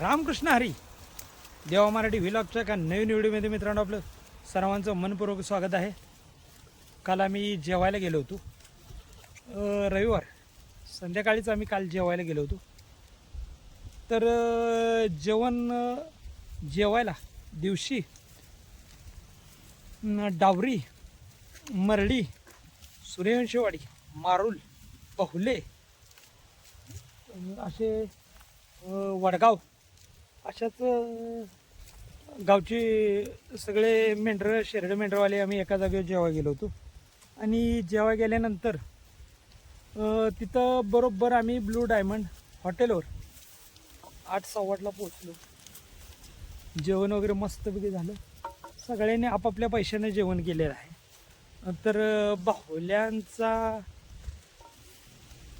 रामकृष्ण हरी. देवा मराठी व्हिलॉगच्या एका नवीन व्हिडिओमध्ये मित्रांनो आपलं सर्वांचं मनपूर्वक स्वागत आहे. काल आम्ही जेवायला गेलो होतो. रविवार. संध्याकाळीच आम्ही काल जेवायला गेलो होतो. तर जेवण जेवायला दिवशी डावरी मरडी सूर्यवंशवाडी मारुल बहुले असे वडगाव अशाच गावचे सगळे मेंढरं शेरडे मेंढरवाले आम्ही एका जागेवर जेव्हा गेलो होतो. आणि जेव्हा गेल्यानंतर तिथं बरोबर आम्ही ब्लू डायमंड हॉटेलवर आठ सव्वाटला पोचलो जेवण वगैरे मस्तपैकी झालं. सगळ्यांनी आपापल्या पैशाने जेवण केलेलं आहे. तर बाहुल्यांचा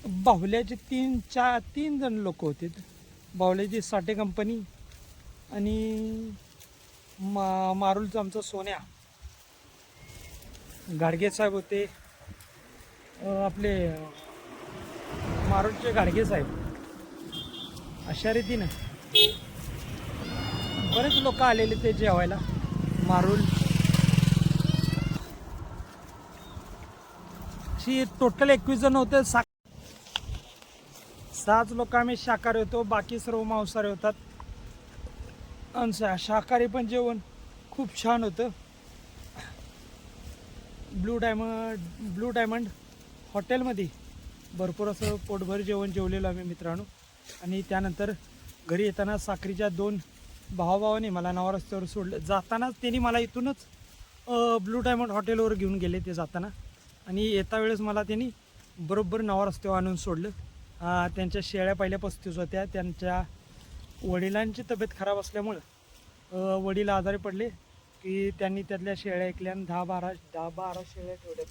बाहुल्याचे तीन चार तीन जण लोक होते. बाहुल्याची साठे कंपनी आणि मा मारुलचा आमचा सोन्या. गाडगे साहेब होते. आपले मारुलचे गाडगे साहेब. अशा रीतीनं बरेच लोक आलेले ते जेवायला. मारुल. अशी टोटल एकवीस जण होते. सा सहाच लोक आम्ही शाकाहारी होतो. बाकी सर्व मांसाहारी होतात. आणि शाकाहारी पण जेवण खूप छान होतं. ब्लू डायमंड ब्लू डायमंड हॉटेलमध्ये भरपूर असं पोटभर जेवण जेवलेलं आम्ही मित्रांनो. आणि त्यानंतर घरी येताना साखरीच्या दोन भावाभावाने मला नवा रस्त्यावर सोडलं. जातानाच त्यांनी मला इथूनच ब्लू डायमंड हॉटेलवर घेऊन गेले ते जाताना. आणि येता वेळेस मला त्यांनी बरोबर नवा रस्त्यावर आणून सोडलं. त्यांच्या शेळ्या पहिल्या पस्तीस होत्या. त्यांच्या वडिलांची तब्येत खराब असल्यामुळं वडील आजारी पडले की त्यांनी त्यातल्या शेळ्या ऐकल्या आणि दहा बारा दहा बारा शेळ्या ठेवल्या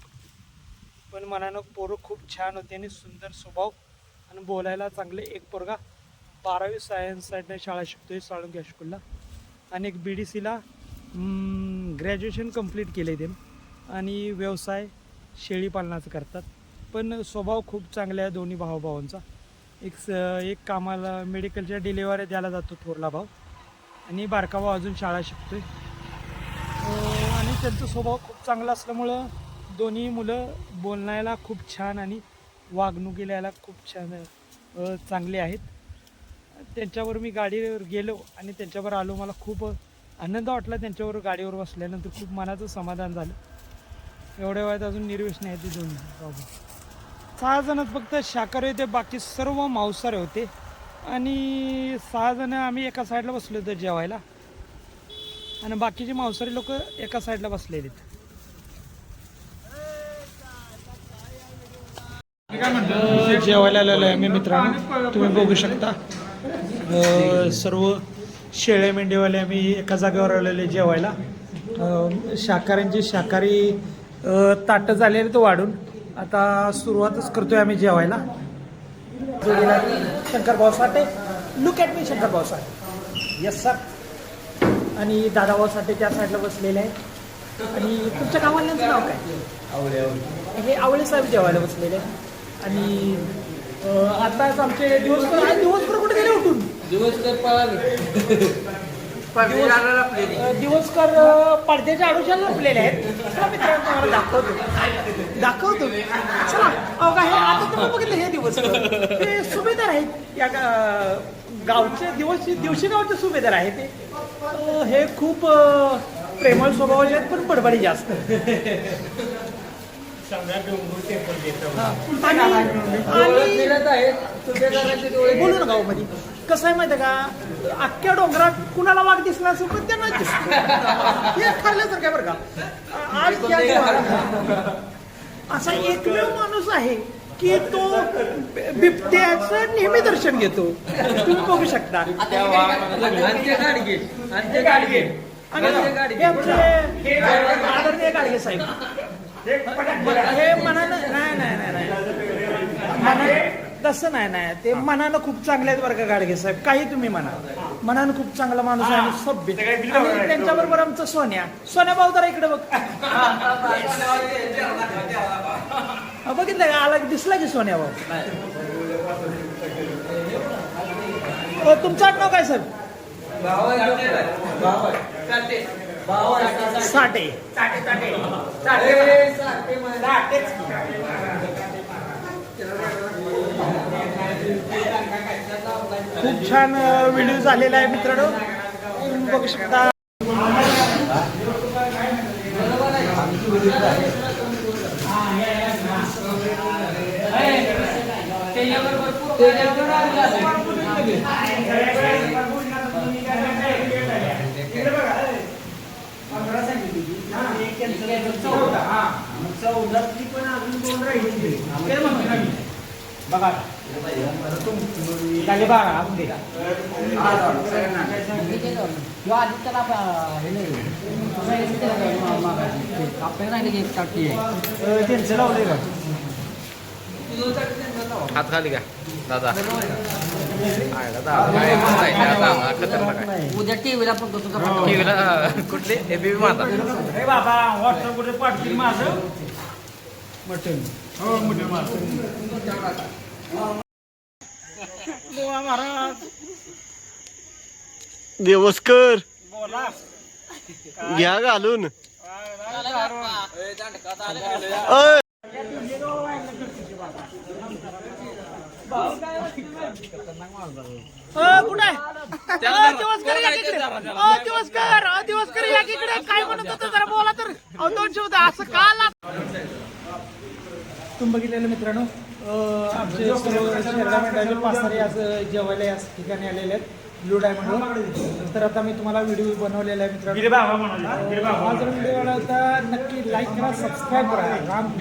पण मनानं पोरं खूप छान होते आणि सुंदर स्वभाव आणि बोलायला चांगले एक पोरगा बारावी सायन्स साईडने शाळा शिकतोय साळुंकी हायस्कूलला आणि एक बी डी सीला ग्रॅज्युएशन कंप्लीट केले ते. आणि व्यवसाय शेळीपालनाचं करतात. पण स्वभाव खूप चांगला आहे दोन्ही भावाभावांचा एक स एक कामाला मेडिकलच्या डिलेवऱ्या द्यायला जातो थोरला भाऊ. आणि बारका अजून शाळा शिकतोय. आणि त्यांचा स्वभाव खूप चांगला असल्यामुळं दोन्ही मुलं बोलण्याला खूप छान आणि वागणुकीला यायला खूप छान चांगले आहेत. त्यांच्यावर मी गाडीवर गेलो आणि त्यांच्यावर आलो. मला खूप आनंद वाटला त्यांच्यावर गाडीवर बसल्यानंतर. खूप मनाचं समाधान झालं. एवढ्या वेळात अजून निर्वेश आहे ते दोन बाबा सहा जणच फक्त शाकाहारी होते बाकी सर्व मांसाहारी होते. आणि सहा जण आम्ही एका साईडला बसलो होतो जेवायला. आणि बाकीचे मांसाहारी लोक एका साईडला बसलेले जेवायला आलेलो आहे आम्ही मित्रांनो. तुम्ही बघू शकता. सर्व शेळे मेंढीवाले आम्ही एका जागेवर आलेले जेवायला. अं, शाकाहाऱ्यांची शाकाहारी ताटं झालेले आहेत वाढून. आता सुरुवातच करतोय आम्ही जेवायला. Shankar Bhau Sathe. Look at me Shankar Bhau Sathe. Yes sir आणि दादाभाऊ साठे त्या साईडला बसलेले आहेत. आणि तुमच्या गावाल्यांचं नाव काय? हे आवळे साहेब जेवायला बसलेले आहेत. आणि आताच आमचे दिवसभर दिवसभर कुठे गेले उठून? दिवसभर पळाले. दिवसभर अं, पडद्याच्या आडोशाला लपलेले आहेत. चला मित्रांनो तुम्हाला दाखवतो. दाखवतो. चला हे आता तुम्ही बघितलं हे दिवसभर ते सुभेदार आहेत. या गावचे दिवस दिवशी गावचे सुभेदार आहेत ते हे खूप प्रेमळ स्वभावाचे आहेत पण बडबडी जास्त. हा. बोलू ना गावामध्ये. कसं आहे माहिती का? अख्ख्या डोंगरात कुणाला वाघ दिसला असेल पण त्यांना दिसतो. हे खाल्ल्यासारखं आहे बरं का? आज असा एकमेव माणूस आहे की तो बिबट्याचं नेहमी दर्शन घेतो. तुम्ही बघू शकता. आणि हे आदरणीय गाडगे साहेब. हे मनानं नाही नाही नाही नाही. मनानं तसं नाही नाही. ते मनानं खूप चांगले आहेत बरं का गाडगे साहेब. काही तुम्ही म्हणा. मनानं खूप चांगला माणूस आहे आणि सभ्य आणि त्यांच्याबरोबर आमचं सोन्या. सोन्या भाऊ जरा इकडे बघ. हा, बघितलं का? आला की दिसला की सोन्या भाऊ? अ, तुमचं आडनाव काय आहे साठे. खूप छान व्हिडिओ झालेला आहे मित्रांनो. तुम्ही बघू शकता. बघा. झाले आपण हात खाली का? दादा आहे? उद्या टीव्हीला पण टीव्हीला कुठली? एबीपी माता. हे बाबा व्हॉट्सअप कुठे पाठतील माझं? मटन. हो मटन महाराज. देवस्कर. बोला. घ्या घालून. कुठे? दिवसकर या इकडे दिवसकर या काय म्हणत होतं जरा बोला तर. दोन शब्द असं का तुम्ही बघितलेलं मित्रांनो आमचे सर्व शेरडा मंडळाचे पासारे आज जेवायला या ठिकाणी आलेले आहेत ब्लू डायमंड तर आता मी तुम्हाला व्हिडिओ बनवलेला आहे मित्रांनो. हा जर व्हिडिओ आवडला नक्की लाईक करा सबस्क्राईब करा. राम